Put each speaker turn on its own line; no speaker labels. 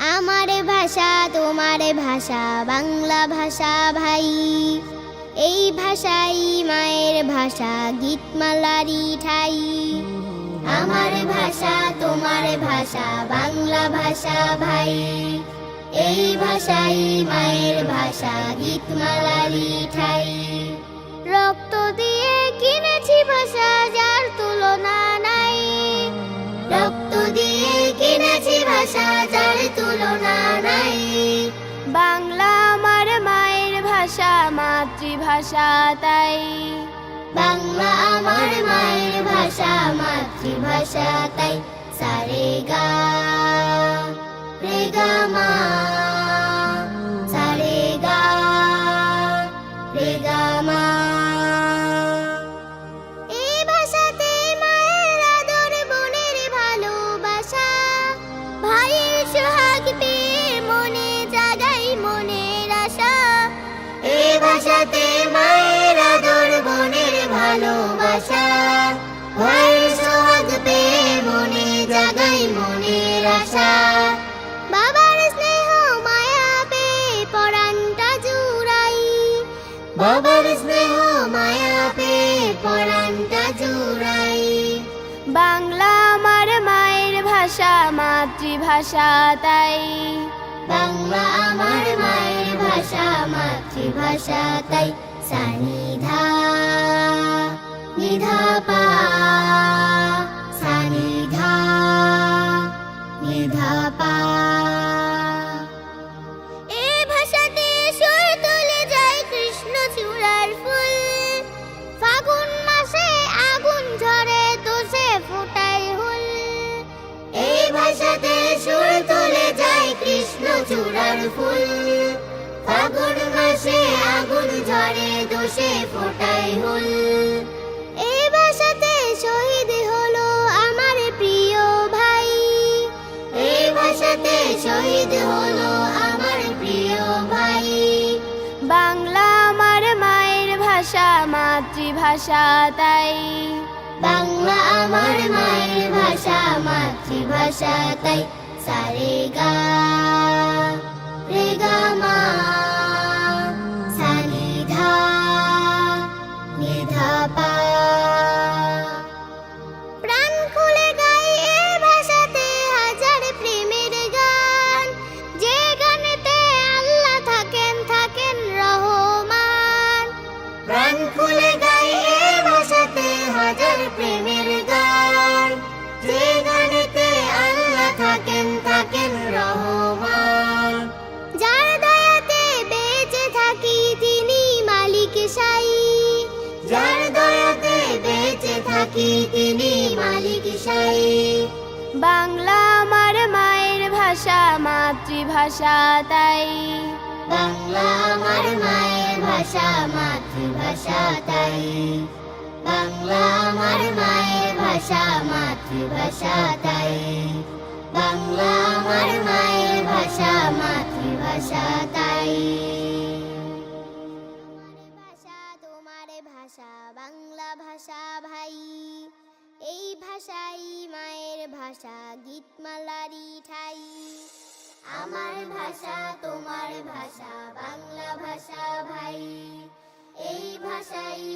আমার ভাষা, তোমার ভাষা, বাংলা ভাষা ভাই। এই ভাষাই মায়ের ভাষা গীতমালারি ঠাই। আমার ভাষা, তোমার ভাষা, বাংলা ভাষা ভাই। এই ভাষাই মায়ের ভাষা গীতমালারি ঠাই। রক্ত দিয়ে কিনেছি
বাংলা আমার মায়ের ভাষা, মাতৃভাষা তাই।
বাংলা আমার মায়ের ভাষা, মাতৃভাষা তাই। সারে গা, রে গা মা। ভাষাতে মায়ের আদর বোনের ভালোবাসা। ভাইয়ের সোহাগ পেয়ে মনে জাগাই মনের আশা। বাবার স্নেহ মায়া পেয়ে পরাণটা জুড়াই। বাবার স্নেহ মায়া পেয়ে পরাণটা জুড়াই।
বাংলা আমার মায়ের ভাষা, মাতৃভাষা তাই।
বাংলা আমার মায়ের মাতৃভাষা তাই সানিধা নিধা পা সানিধা নিধা পা এ ভাষাতে সুর তুলে যায় কৃষ্ণ চূড়ার ফুল। ফাগুন মাসে আগুন ঝরে, দোষে ফোটায় হুল। এই ভাষাতে শহীদ হলো আমার প্রিয় ভাই। এই ভাষাতে শহীদ হলো আমার প্রিয় ভাই।
বাংলা আমার মায়ের ভাষা, মাতৃভাষা তাই।
বাংলা আমার মায়ের ভাষা, মাতৃভাষা তাই। সারে গা, রে গা মা। তিনি মালিক
বাংলা আমার মায়ের ভাষা মাতৃভাষা তাই।
বাংলা আমার মায়ের ভাষা মাতৃভাষা তাই। বাংলা আমার মায়ের ভাষা মাতৃভাষা তাই। বাংলা আমার মায়ের ভাষা মাতৃভাষা তাই। ভাষা তোমার ভাষা বাংলা ভাষা ভাই। ভাষাই মায়ের ভাষা গীতমালারি ঠাই। আমার ভাষা তোমার ভাষা বাংলা ভাষা ভাই। এই ভাষাই